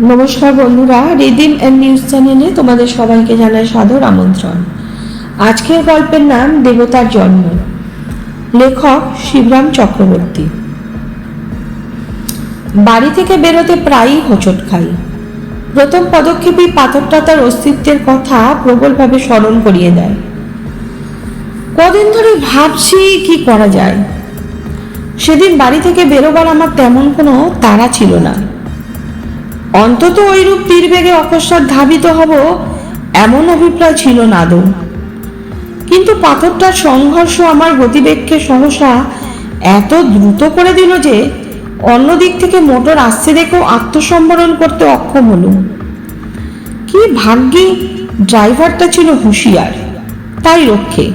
নমস্কার বন্ধুরা, rhythm and news চ্যানেলে তোমাদের সবাইকে জানাই সাদর আমন্ত্রণ। আজকের গল্পের নাম দেবতার জন্ম। লেখক শিবরাম চক্রবর্তী। বাড়ি থেকে বেরোতে প্রায়ই হোঁচট খাই। প্রথম পদক্ষেপই পাথরটা তার অস্তিত্বের কথা প্রবলভাবে স্মরণ করিয়ে দেয়। কদিন ধরে ভাবছি কি করা যায়। সেদিন বাড়ি থেকে বেরোবার আমার তেমন কোনো তাড়া ছিল না। অন্তত ওইরূপ তীর বেগে অকস্মাৎ ধাবিত হব এমন অভিপ্রায় ছিল না কিন্তু পাথরটার সংঘর্ষ আমার গতিবেগকে সহসা এত দ্রুত করে দিল যে অন্য দিক থেকে মোটর আসছে দেখেও আত্মসম্বরণ করতে অক্ষম হলুম। কি ভাগ্যে ড্রাইভারটা ছিল হুঁশিয়ার, তাই রক্ষে।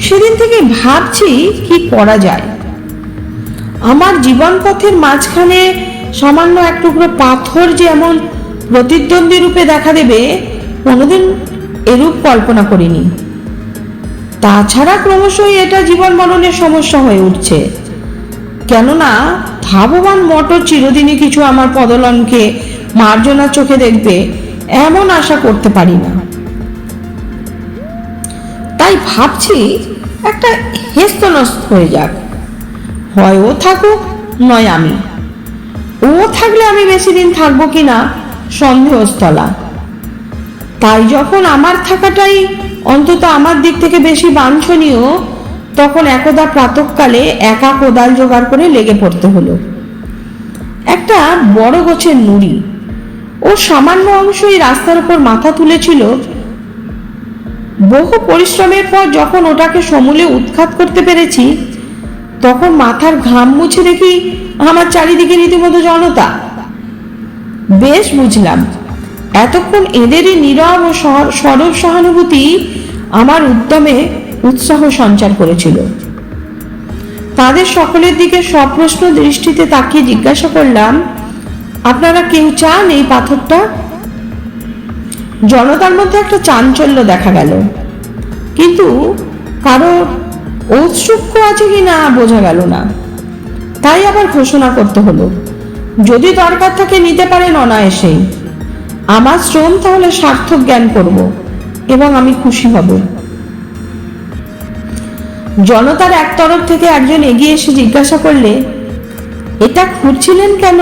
সেদিন থেকে ভাবছি কি করা যায়। আমার জীবন পথের মাঝখানে সামান্য এক টুকরো পাথর যে এমন প্রতিদ্বন্দ্বী রূপে দেখা দেবে, কোনোদিন এরূপ কল্পনা করিনি। তাছাড়া ক্রমশই এটা জীবন মরণের সমস্যা হয়ে উঠছে। কেননা ধাবমান মটর চিরদিনই কিছু আমার পদলনকে মার্জনা চোখে দেখবে, এমন আশা করতে পারি না। তাই ভাবছি একটা হেস্তনস্ত হয়ে যাক। হয় ও থাকুক, নয় আমি। ও থাকলে আমি বেশি দিন থাকব কিনা সন্দেহস্থলা। তাই যখন আমার থাকাটাই অন্তত আমার দিক থেকে বেশি বাঞ্ছনীয়, তখন একদা প্রাতকালে একা কোদাল জোগাড় করে লেগে পড়তে হলো। একটা বড় গোছের নুড়ি। ও সামান্য অংশই রাস্তার উপর মাথা তুলেছিল। বহু পরিশ্রমের পর যখন ওটাকে সমূলে উৎখাত করতে পেরেছি, তখন মাথার ঘাম মুছে দেখি আমার চারিদিকে রীতিমতো জনতা। বেশ বুঝলাম। এতক্ষণ এদেরই নীরব ও সর- সরব সহানুভূতি আমার উদ্যমে উৎসাহ সঞ্চার করেছিল। তাদের সকলের দিকে সপ্রশ্ন দৃষ্টিতে তাকিয়ে জিজ্ঞাসা করলাম, আপনারা কেউ চান এই পাথরটা? জনতার মধ্যে একটা চাঞ্চল্য দেখা গেল। কিন্তু কারও ঔৎসুক্য আছে কি না বোঝা গেল না। তাই আবার ঘোষণা করতে হলো। যদি দরকার থাকে নিতে পারেন অনায়াসেই। আমার শ্রম তাহলে সার্থক জ্ঞান করব, এবং আমি খুশি হব। জনতার এক তরফ থেকে একজন এগিয়ে এসে জিজ্ঞাসা করলে, এটা খুঁজছিলেন কেন?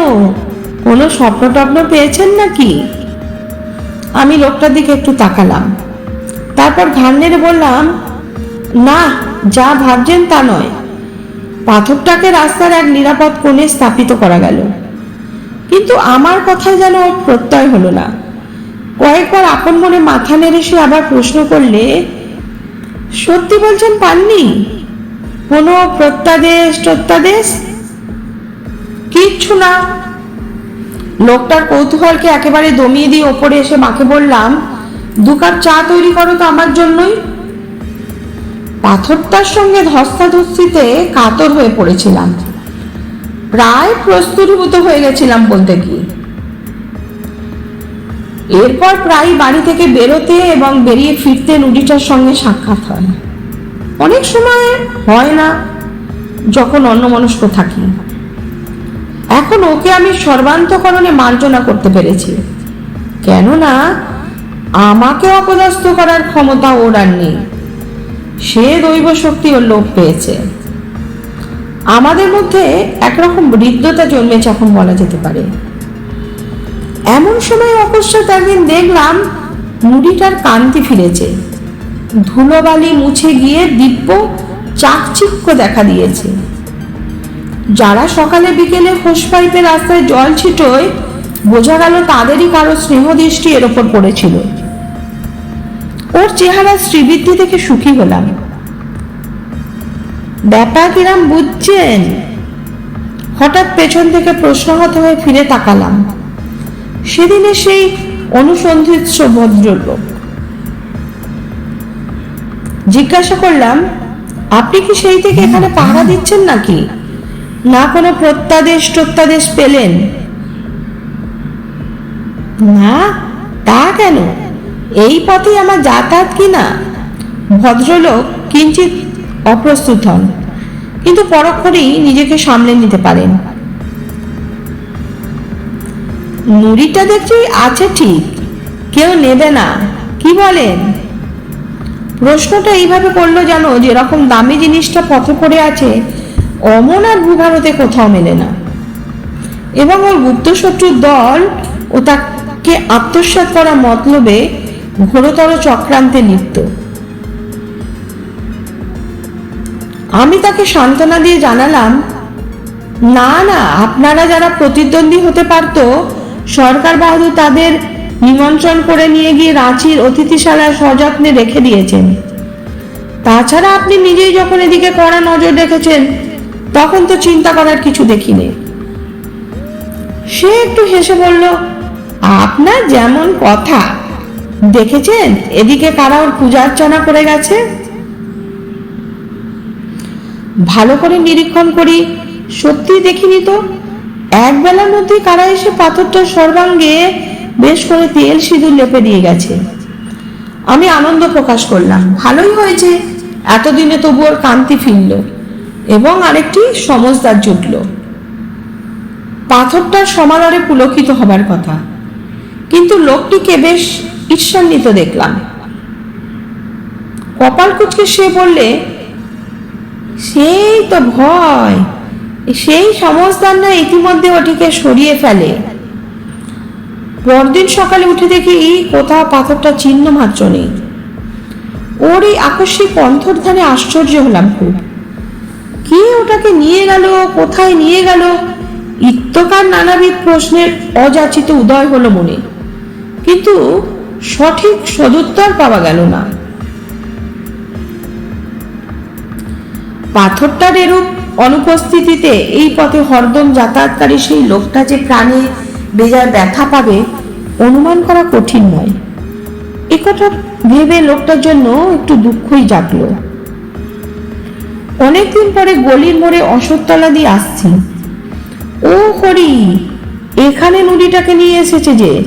কোনো স্বপ্ন টপ্ন পেয়েছেন নাকি? আমি লোকটার দিকে একটু তাকালাম। তারপর ঘাড় নেড়ে বললাম, না, যা ভাবছেন তা নয়। পাথরটাকে রাস্তার এক নিরাপদ কোণে স্থাপিত করা গেল। কিন্তু আমার কথায় যেন প্রত্যয় হলো না। কয়েকবার আপন মনে মাথা নেড়ে সে আবার প্রশ্ন করলে, সত্যি বলছেন পাননি? কোনো প্রত্যাদেশ প্রত্যাদেশ কিচ্ছু না। লোকটার কৌতূহলকে একেবারে দমিয়ে দিয়ে ওপরে এসে মাকে বললাম, দু কাপ চা তৈরি করো তো আমার জন্যই। পাথরটার সঙ্গে ধস্তাধস্তিতে কাতর হয়ে পড়েছিলাম। প্রায় প্রস্তুতিভূত হয়ে গেছিলাম বলতে কি এরপর প্রায় বাড়ি থেকে বেরোতে এবং বেরিয়ে ফিরতে নুডিটার সঙ্গে সাক্ষাৎ হয়। অনেক সময় হয় না যখন অন্যমনস্ক থাকি। এখন ওকে আমি সর্বান্তকরণে মার্জনা করতে পেরেছি। কেননা, আমাকে অপদস্থ করার ক্ষমতা ওর আর নেই। সে দৈব শক্তি ও লোপ পেয়েছে। আমাদের মধ্যে একরকম বৃদ্ধতা জন্মেছে এখন বলা যেতে পারে। এমন সময় অকস্মাৎ একদিন দেখলাম মুড়িটার কান্তি ফিরেছে। ধুলোবালি মুছে গিয়ে দিব্য চাকচিক্য দেখা দিয়েছে। যারা সকালে বিকেলে হোস পাইপে রাস্তায় জল ছিটোয়, বোঝা গেল তাদেরই কারও স্নেহ দৃষ্টি এর ওপর পড়েছিল। চেহারা শ্রীবৃদ্ধি থেকে সুখী হলাম। ব্যাপার কিরাম বুঝছেন? হঠাৎ পেছন থেকে প্রশ্নহত হয়ে ফিরে তাকালাম। সেদিনে সেই অনুসন্ধিৎস ভদ্রলোক জিজ্ঞাসা করলাম, আপনি কি সেই থেকে এখানে পাহারা দিচ্ছেন নাকি? না কোনো প্রত্যাদেশ টত্যাদেশ পেলেন? না, তা কেন? এই পথে আমার যাতায়াত কি না ভদ্রলোক কিঞ্চিত অপ্রস্তুত হন, কিন্তু পরক্ষণেই নিজেকে সামলে নিতে পারেন। নুড়িটা দেখছি আছে ঠিক, কেউ নেবে না, কি বলেন? প্রশ্নটা এইভাবে করল জানো যেরকম দামি জিনিসটা পথে পড়ে আছে, অমন আর ভূভারতে কোথাও মেলে না। এবং ওর গুপ্তশত্রুর দল ও তাকে আত্মসাৎ করা মতলবে ঘোরতর চক্রান্তে লিপ্ত। আমি তাকে সান্ত্বনা দিয়ে জানালাম, না না, আপনারা যারা প্রতিদ্বন্দ্বী হতে পারতো, সরকার বাহাদুর তাদের নিমন্ত্রণ করে নিয়ে গিয়ে রাঁচির অতিথিশালায় সযত্নে রেখে দিয়েছেন। তাছাড়া আপনি নিজেই যখন এদিকে কড়া নজর রেখেছেন, তখন তো চিন্তা করার কিছু দেখিনি সে একটু হেসে বলল, আপনার যেমন কথা দেখেছেন? এদিকে কারা ওর পূজা অর্চনা করে গেছে? ভালো করে নিরীক্ষণ করি। সত্যি দেখিনি তো। এক বেলার মধ্যে কারা এসে পাথরটার সর্বাঙ্গে বেশ করে তেল সিঁদুর লেপে দিয়ে গেছে। আমি আনন্দ প্রকাশ করলাম। ভালোই হয়েছে। এতদিনে তবু ওর কান্তি ফিরল এবং আরেকটি সমজদার জুটল। পাথরটার সমাদরে পুলকিত হবার কথা। কিন্তু লোকটিকে বেশ ঈর্ষান্বিত দেখলাম। কপাল কুচকে সে বললে, সেই তো ভয়, সেই না ইতিমধ্যে ওটিকে সরিয়ে ফেলে। পরদিন সকালে উঠে দেখি এই কোথাও পাথরটা চিহ্ন মাত্র নেই। ওর এই আকস্মিক অন্তর্ধানে আশ্চর্য হলাম খুব। কে ওটাকে নিয়ে গেল, কোথায় নিয়ে গেল, ইত্যকার নানাবিধ প্রশ্নের অযাচিত উদয় হলো মনে। কিন্তু সঠিক সদুত্তর পাওয়া গেল না। পাথরটার এরূপ অনুপস্থিতিতে এই পথে হরদম যাতায়াতকারী সেই লোকটা যে প্রাণে বেজার ব্যথা পাবে, অনুমান করা কঠিন নয়। একথা ভেবে লোকটার জন্য একটু দুঃখই জাগলো। অনেকদিন পরে গলির মোড়ে অশোকতলা দিয়ে আসছি। ও হরি, এখানে নুড়িটাকে নিয়ে এসেছে যে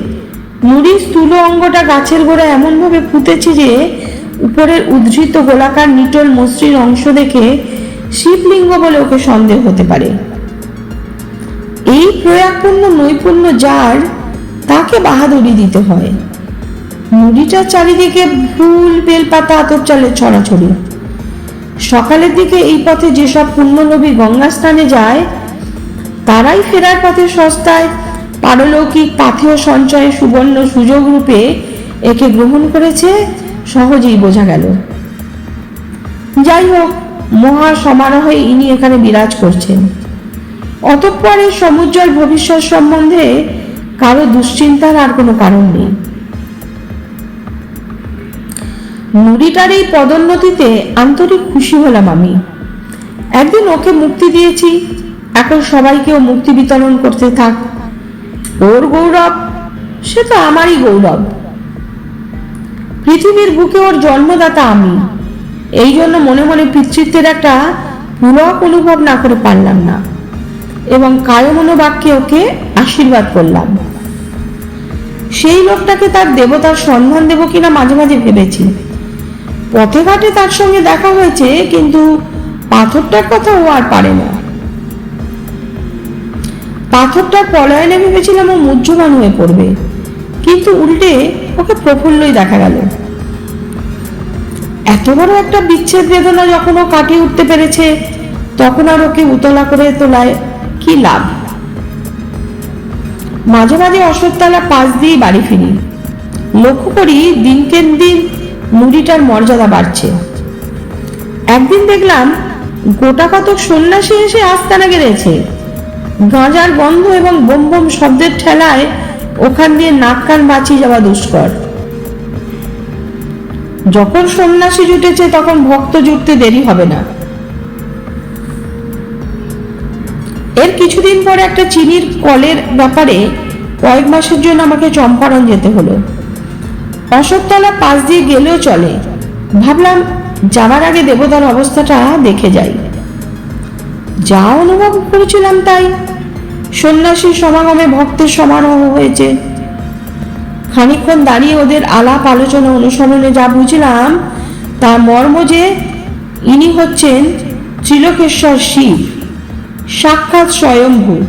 নুড়ির স্থূল অঙ্গটা গাছের গোড়া এমনভাবে ফুটেছে যে উপরের উদ্ধৃত গোলাকার নিটল মসৃণ অংশ দেখে শিবলিঙ্গ বলে ওকে সন্দেহ হতে পারে। এই প্রয়াগপূর্ণ নৈপুণ্য যার, তাকে বাহাদুরি দিতে হয়। নুড়িটার চারিদিকে ফুল, বেলপাতা আতর চালে ছড়াছড়ি। সকালের দিকে এই পথে যেসব পুণ্যনবী গঙ্গা স্নানে যায়, তারাই ফেরার পথে সস্তায় পারলৌকিক পাথেয় সঞ্চয়ে সুবর্ণ সুযোগ রূপে একে গ্রহণ করেছে, সহজেই বোঝা গেল। যাই হোক মহা সমারোহে ইনি এখানে বিরাজ করছেন। অতঃপর এই সমুজ্জ্বল ভবিষ্যৎ সম্বন্ধে কারও দুশ্চিন্তার আর কোনো কারণ নেই। নুরিটার এই পদোন্নতিতে আন্তরিক খুশি হলাম আমি। একদিন ওকে মুক্তি দিয়েছি, এখন সবাইকেও মুক্তি বিতরণ করতে থাক ওর গৌরব, সে তো আমারই গৌরব। পৃথিবীর বুকে ওর জন্মদাতা আমি। এই জন্য মনে মনে পিতৃত্বের একটা পুলক অনুভব না করে পারলাম না এবং কায় মনোবাক্যে ওকে আশীর্বাদ করলাম। সেই লোকটাকে তার দেবতার সন্ধান দেব কিনা মাঝে মাঝে ভেবেছি। পথে ঘাটে তার সঙ্গে দেখা হয়েছে, কিন্তু পাথরটার কথা ও আর পারে না। পাথরটার পলায়নে ভেবেছিলাম ও মুহ্যমান হয়ে পড়বে। কিন্তু উল্টে ওকে প্রফুল্লই দেখা গেল। এত বড় একটা বিচ্ছেদ বেদনা যখন ও কাটিয়ে উঠতে পেরেছে, তখন আর ওকে উতলা করে তোলায় কি লাভ? মাঝে মাঝে অশ্বত্থালা পাশ দিয়ে বাড়ি ফিরি। লক্ষ্য করি দিনকে দিন মুড়িটার মর্যাদা বাড়ছে। একদিন দেখলাম গোটা কতক সন্ন্যাসী এসে আস্তানা গেড়েছে। গাঁজার গন্ধ এবং বোম বোম শব্দের ঠেলায় ওখান দিয়ে নাক কান বাঁচিয়ে যাওয়া দুষ্কর। যখন সন্ন্যাসী জুটেছে, তখন ভক্ত জুটতে দেরি হবে না। এর কিছুদিন পরে একটা চিনির কলের ব্যাপারে কয়েক মাসের জন্য আমাকে চম্পারণ যেতে হলো। অশোকতলা পাশ দিয়ে গেলেও চলে। ভাবলাম, যাওয়ার আগে দেবতার অবস্থাটা দেখে যাই। যা অনুভব করেছিলাম তাই সন্ন্যাসীর সমাগমে ভক্তের সমারোহ হয়েছে। খানিকক্ষণ দাঁড়িয়ে ওদের আলাপ আলোচনা অনুসরণে যা বুঝলাম, তা মর্ম যে ইনি হচ্ছেন ত্রিলোকেশ্বর শিব, সাক্ষাৎ স্বয়ম্ভু,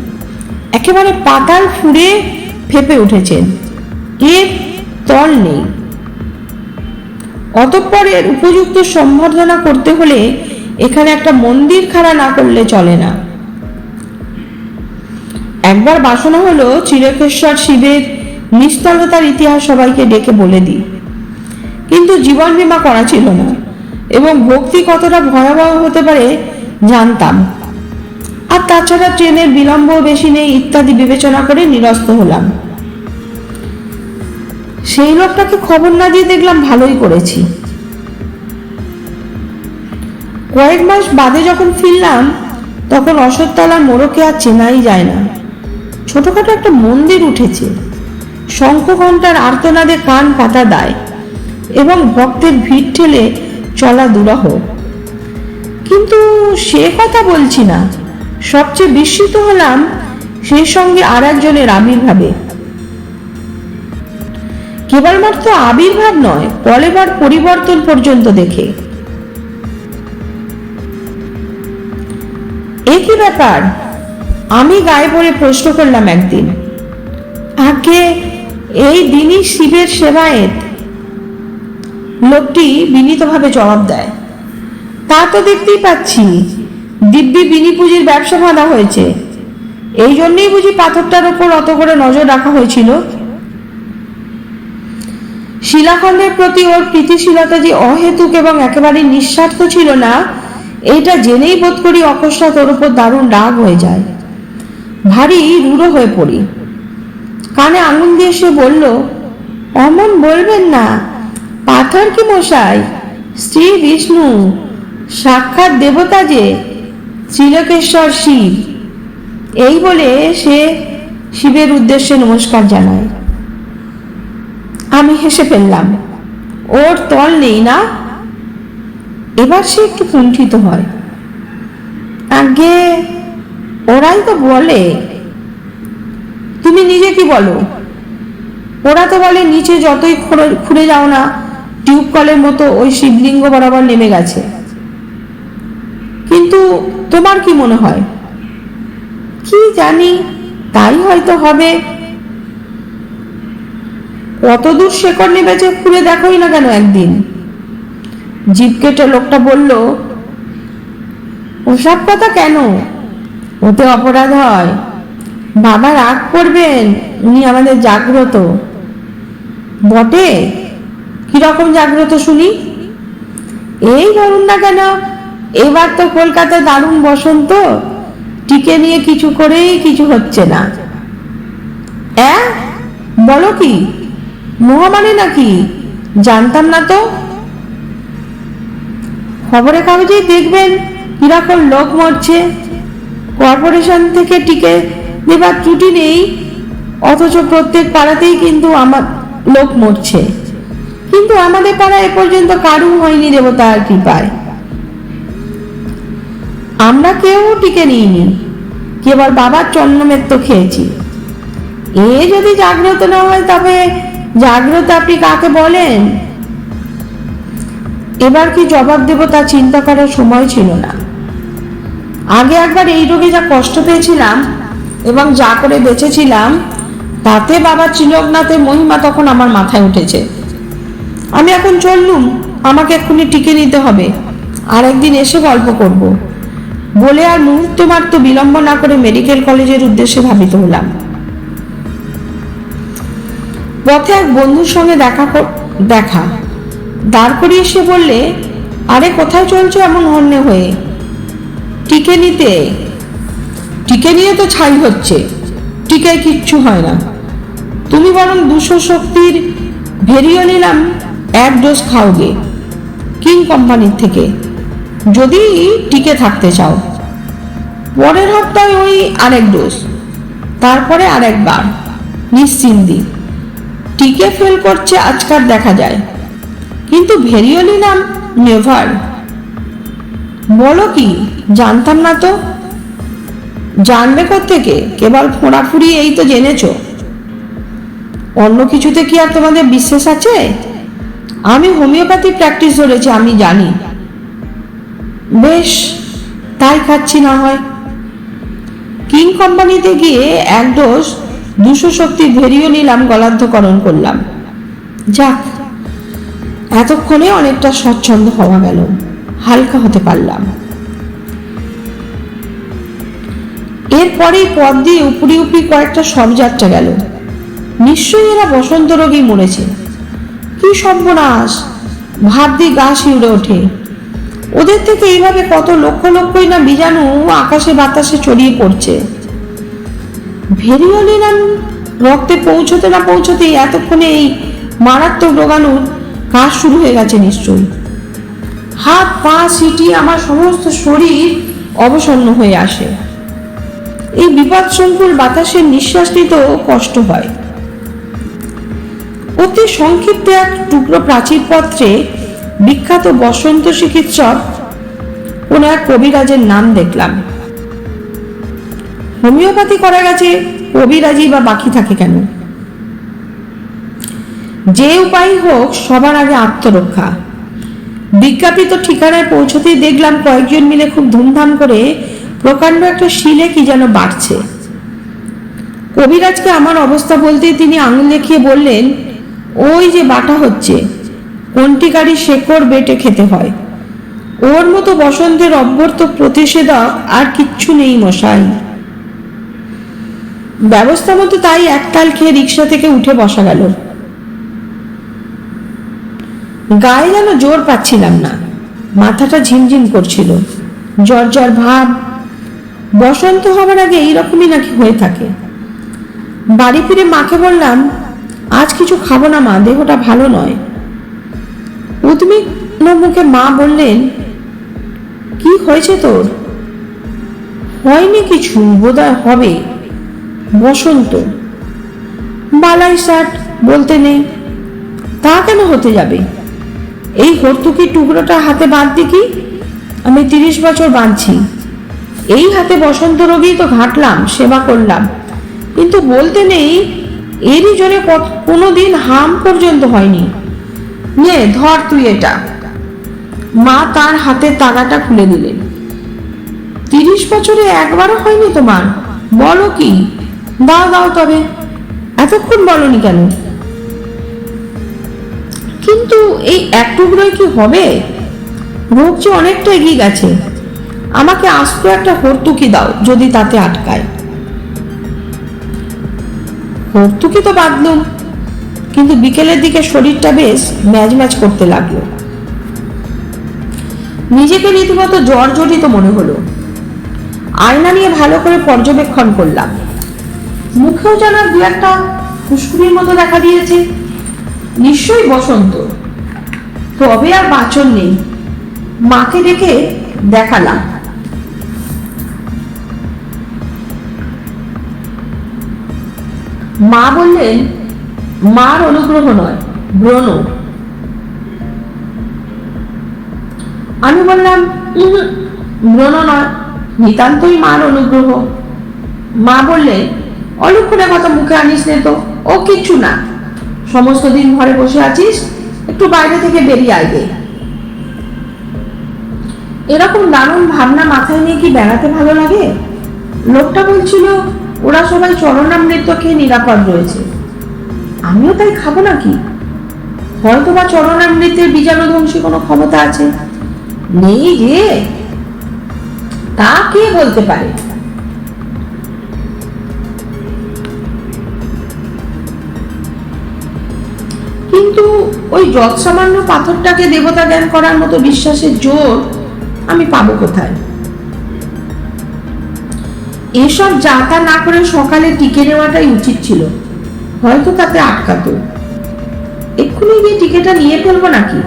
একেবারে পাতাল ফুড়ে ফেপে উঠেছেন। এর তল নেই। অতঃপর এর উপযুক্ত সম্বর্ধনা করতে হলে এখানে একটা মন্দির খাড়া না করলে চলে না। একবার বাসনা হলো, চিরকেশ্বর শিবের নিস্তলতার ইতিহাস সবাইকে ডেকে বলে দিই। কিন্তু জীবন বীমা করা ছিল না, এবং ভক্তি কতটা ভয়াবহ হতে পারে জানতাম। আর তাছাড়া ট্রেনের বিলম্ব বেশি নেই ইত্যাদি বিবেচনা করে নিরস্ত হলাম। সেই লোকটাকে খবর না দিয়ে দেখলাম ভালোই করেছি। কয়েক মাস বাদে যখন ফিরলাম, তখন অশ্বত্থতলার মোড়কে আর চেনাই যায় না। ছোটখাটো একটা মন্দির উঠেছে। শঙ্খ ঘণ্টার আর্তনাদে কান পাতা দেয় এবং ভক্তের ভিড় ঠেলে চলা দুরহ। কিন্তু সে কথা বলছি না। সবচেয়ে বিস্মিত হলাম সেই সঙ্গে আর একজনের আবির্ভাবে। কেবলমাত্র আবির্ভাব নয়, পলেবার পরিবর্তন পর্যন্ত দেখে। এ কি ব্যাপার আমি গায়ে পড়ে প্রশ্ন করলাম একদিন, আগে এই দিনই শিবের সেবায়েত লোকটি বিনীতভাবে জবাব দেয়, তা তো দেখতেই পাচ্ছি। দিব্যি বিনি পুঁজির ব্যবসা বাঁধা হয়েছে। এই জন্যই বুঝি পাথরটার ওপর অত করে নজর রাখা হয়েছিল? শিলাখণ্ডের প্রতি ওর প্রীতিশীলতা যে অহেতুক এবং একেবারে নিঃস্বার্থ ছিল না, এটা জেনেই বোধ করি অকস্মাৎ ওর উপর দারুণ রাগ হয়ে যায়। ভারী রূঢ় হয়ে পড়ি। কানে আঙুল দিয়ে সে বলল, অমন বলবেন না। পাথর কি মশাই? শ্রী বিষ্ণু, সাক্ষাৎ দেবতা যে শ্রীলকেশ্বর শিব। এই বলে সে শিবের উদ্দেশ্যে নমস্কার জানায়। আমি হেসে ফেললাম, ওর তল নেই না? এবার সে একটু কুণ্ঠিত হয়। আগে ওরাই তো বলে। তুমি নিজে কি বলো? ওরা তো বলে, নিচে যতই খুঁড়ে- যাও না, টিউব কলের মতো ওই শিবলিঙ্গ বরাবর নেমে গেছে। কিন্তু তোমার কি মনে হয়? কি জানি, তাই হয়তো হবে। কতদূর শেকড় নেমেছে খুঁড়ে দেখোই না কেন একদিন? জিপ কেটে লোকটা বলল, ওসব কথা কেন? ওতে অপরাধ হয়। বাবা রাগ করবেন, উনি আমাদের জাগ্রত। বটে? কীরকম জাগ্রত শুনি? এই ধরুন না কেন, এবার তো কলকাতায় দারুণ বসন্ত, টিকে নিয়ে কিছু করেই কিছু হচ্ছে না। অ্যাঁ? বলো কি? মহামানে নাকি? জানতাম না তো। খবরের কাগজেই দেখবেন কীরকম লোক মরছে। কর্পোরেশন থেকে টিকে দেবার ত্রুটি নেই, অথচ প্রত্যেক পাড়াতেই কিন্তু আমার লোক মরছে। কিন্তু আমাদের পাড়া এ পর্যন্ত কারু হয়নি দেবতার কৃপায়। আমরা কেউ টিকে নিইনি, কেবল বাবার চন্নমেত্ত খেয়েছি। এ যদি জাগ্রত না হয়, তবে জাগ্রত আপনি কাকে বলেন? এবার কি জবাব দেব তা চিন্তা করার সময় ছিল না। আগে একবার এই রোগে যা কষ্ট পেয়েছিলাম এবং যা করে বেঁচেছিলাম, তাতে বাবা চিলকনাথের মহিমা তখন আমার মাথায় উঠেছে। আমি এখন চললুম, আমাকে এক্ষুনি টিকে নিতে হবে। আর একদিন এসে গল্প করব। বলে আর মুহূর্ত মাত্র বিলম্ব না করে মেডিকেল কলেজের উদ্দেশ্যে ভাবিত হলাম। পথে এক বন্ধুর সঙ্গে দেখা দেখা। দাঁড় করিয়ে সে বললে, আরে, কোথায় চলছো এমন হন্যে হয়ে? টিকে নিতে? টিকে নিয়ে তো ছাই হচ্ছে। টিকায় কিচ্ছু হয় না। তুমি বরং দুশো শক্তির ভেরিও নিলাম, এক ডোজ খাওগে কিং কোম্পানির থেকে। যদি টিকে থাকতে চাও। পরের হপ্তায় ওই আরেক ডোজ, তারপরে আরেকবার। নিশ্চিন্দি টিকে ফেল করছে আজকাল দেখা যায়। কিন্তু ভেরিওলি নাম নেভার। বলো কি? জানতাম না তো। জানবে থেকে কেবল ফোঁড়াফুড়ি এই তো জেনেছো। অন্য কিছুতে কি আর তোমাদের বিশ্বাস আছে? আমি হোমিওপ্যাথি প্র্যাকটিস ধরেছি, আমি জানি। বেশ, তাই খাচ্ছি না হয়। কিং কোম্পানিতে গিয়ে এক ডোজ দুশো শক্তি ধেরিও নিলাম, গলার্ধকরণ করলাম। যাক, এতক্ষণে অনেকটা স্বচ্ছন্দ হওয়া গেল। হালকা হতে পারলাম। এরপরেই পথ দিয়ে উপরি উপরি কয়েকটা শবযাত্রা গেল। নিশ্চয়ই এরা বসন্ত রোগী মরেছে। কি সর্বনাশ! ভাব দিয়ে গা শিউড়ে ওঠে। ওদের থেকে এইভাবে কত লক্ষ লক্ষই না বীজাণু আকাশে বাতাসে ছড়িয়ে পড়ছে। ভেরিওলিনাম রক্তে পৌঁছতে না পৌঁছতেই এতক্ষণে এই মারাত্মক রোগাণুর কাজ শুরু হয়ে গেছে নিশ্চয়ই। হাত, পা, সিটি আমার সমস্ত শরীর অবসন্ন হয়ে আসে। এই বিপদসংকুল বাতাসের নিঃশ্বাস নিতেও কষ্ট হয়। অতি সংক্ষিপ্ত এক টুকরো প্রাচীর পত্রে বিখ্যাত বসন্ত চিকিৎসক এক কবিরাজের নাম দেখলাম। হোমিওপ্যাথি করা গেছে কবিরাজি বা বাকি থাকে কেন? যে উপায় হোক, সবার আগে আত্মরক্ষা। বিজ্ঞাপিত ঠিকানায় পৌঁছতেই দেখলাম কয়েকজন মিলে খুব ধুমধাম করে প্রকাণ্ড একটা শিলে কি যেন বাড়ছে কবিরাজকে আমার অবস্থা বলতে তিনি আঙুল দেখিয়ে বললেন, ওই যে বাটা হচ্ছে, কোনটি গাড়ি শেকড় বেটে খেতে হয়? ওর মতো বসন্তের অভ্যর্থ প্রতিষেধক আর কিচ্ছু নেই মশাই। ব্যবস্থা মতো তাই একতাল খেয়ে রিক্সা থেকে উঠে বসা গেল। গায়ে যেন জোর পাচ্ছিলাম না। মাথাটা ঝিমঝিম করছিল। জ্বর জ্বর, ভাব। বসন্ত হবার আগে এইরকমই নাকি হয়ে থাকে। বাড়ি ফিরে মাকে বললাম, আজ কিছু খাব না মা, দেহটা ভালো নয়। উদ্বিগ্ন মুখে মা বললেন, কি হয়েছে তোর? হয়নি কিছু, বোধহয় হবে। বসন্ত। বালাই শার্ট বলতে নেই। তা কেন হতে যাবে? এই হর্তুকি টুকরোটা হাতে বাঁধতি কি? আমি তিরিশ বছর বাঁধছি। এই হাতে বসন্ত রোগী তো ঘাটলাম, সেবা করলাম। কিন্তু বলতে নেই, এরই জোরে কোনো দিন হাম পর্যন্ত হয়নি। নে, ধর তুই এটা। মা তার হাতের তাগাটা খুলে দিলেন। তিরিশ বছরে একবারও হয়নি তোমার? বলো কি? দাও দাও তবে। এতক্ষণ বলনি কেন? কিন্তু এই এক টুকরোয় কি হবে? রোগ যে অনেকটা এগিয়ে গেছে। আমাকে আস্ত একটা হর্তুকি দাও, যদি তাতে আটকায়। হর্তুকি তো বাঁধলুম, কিন্তু বিকেলের দিকে শরীরটা বেশ ম্যাজ ম্যাজ করতে লাগল। নিজেকে রীতিমতো জ্বর জড়িত মনে হলো। আয়না নিয়ে ভালো করে পর্যবেক্ষণ করলাম। মুখেও যেন দু একটা ফুসকুড়ির মতো দেখা দিয়েছে। নিশ্চয়ই বসন্ত। তবে আর বাঁচন নেই। মাকে ডেকে দেখালাম। মা বললেন, মার অনুগ্রহ নয়, ব্রণ। আমি বললাম ব্রণ নয়, নিতান্তই মার অনুগ্রহ। মা বললে অলক্ষণের কথা মুখে আনিস নে তো, ও কিচ্ছু না। সমস্ত দিন ঘরে বসে আছিস, একটু বাইরে থেকে বেরিয়ে আইবে এরকম দারুণ ভাবনা মাথায় নিয়ে কি বেড়াতে ভালো লাগে? লোকটা বলছিল, ওরা সবাই চরণামৃত খেয়ে নিরাপদ রয়েছে। আমিও তাই খাব নাকি? হয়তো বা চরণামৃতের বীজাণু ধ্বংসী কোনো ক্ষমতা আছে। নেই রে। তা কে বলতে পারে? কিন্তু ওই যৎসামান্য পাথরটাকে দেবতা জ্ঞান করার মতো বিশ্বাসের জোর আমি পাবো কোথায়? এসব যাতা না করে সকালে টিকে নেওয়াটাই উচিত ছিল। হয়তো তাতে আটকাতো। এক্ষুনি গিয়ে টিকেটা নিয়ে ফেলব নাকি?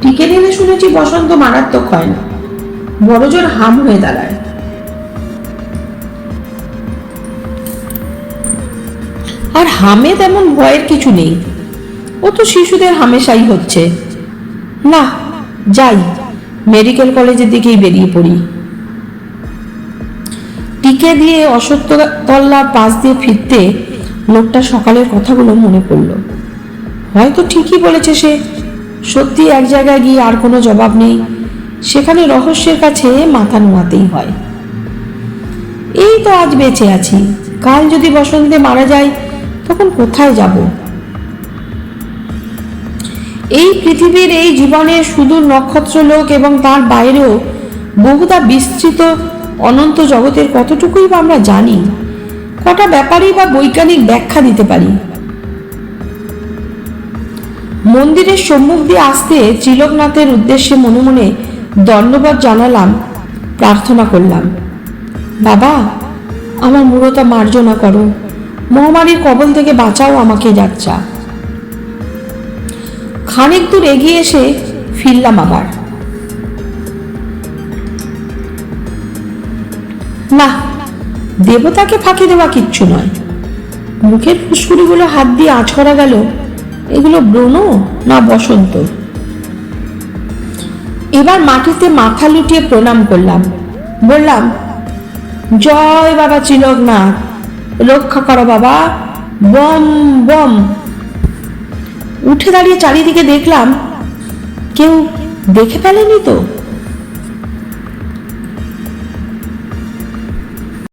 টিকে নিলে শুনেছি বসন্ত মারাত্মক হয় না। বড় জোর হাম হয়ে দাঁড়ায়। আর হামে তেমন ভয়ের কিছু নেই। ও তো শিশুদের হামেশাই হচ্ছে। না, যাই, মেডিকেল কলেজের দিকেই বেরিয়ে পড়ি। টিকে দিয়ে অসত্য তল্লার পাশ দিয়ে ফিরতে লোকটা সকালের কথাগুলো মনে পড়ল। হয়তো ঠিকই বলেছে সে, সত্যি এক জায়গায় গিয়ে আর কোনো জবাব নেই, সেখানে রহস্যের কাছে মাথা নোয়াতেই হয়। এই তো আজ বেঁচে আছি, কাল যদি বসন্তে মারা যায় তখন কোথায় যাব? এই পৃথিবীর এই জীবনের সুদূর নক্ষত্রলোক এবং তার বাইরেও বহুদা বিস্তৃত অনন্ত জগতের কতটুকুই বা আমরা জানি, কটা ব্যাপারেই বা বৈজ্ঞানিক ব্যাখ্যা দিতে পারি। মন্দিরের সম্মুখ দিয়ে আসতে ত্রিলোকনাথের উদ্দেশ্যে মনে মনে দণ্ডবত জানালাম, প্রার্থনা করলাম, বাবা, আমার মূরতা মার্জনা করো। মহামারীর কবল থেকে বাঁচাও আমাকে যাচ্ছা খানিক দূর এগিয়ে এসে ফিরলাম আবার। না, দেবতাকে ফাঁকি দেওয়া কিচ্ছু নয়। মুখের ফুসকুড়িগুলো হাত দিয়ে করা গেল, এগুলো ব্রণ না বসন্ত? এবার মাটিতে মাথা লুটিয়ে প্রণাম করলাম। বললাম, জয় বাবা চিলকনাথ রক্ষা করো বাবা, বম বম। উঠে দাঁড়িয়ে চারিদিকে দেখলাম কেউ দেখে ফেলেনি তো।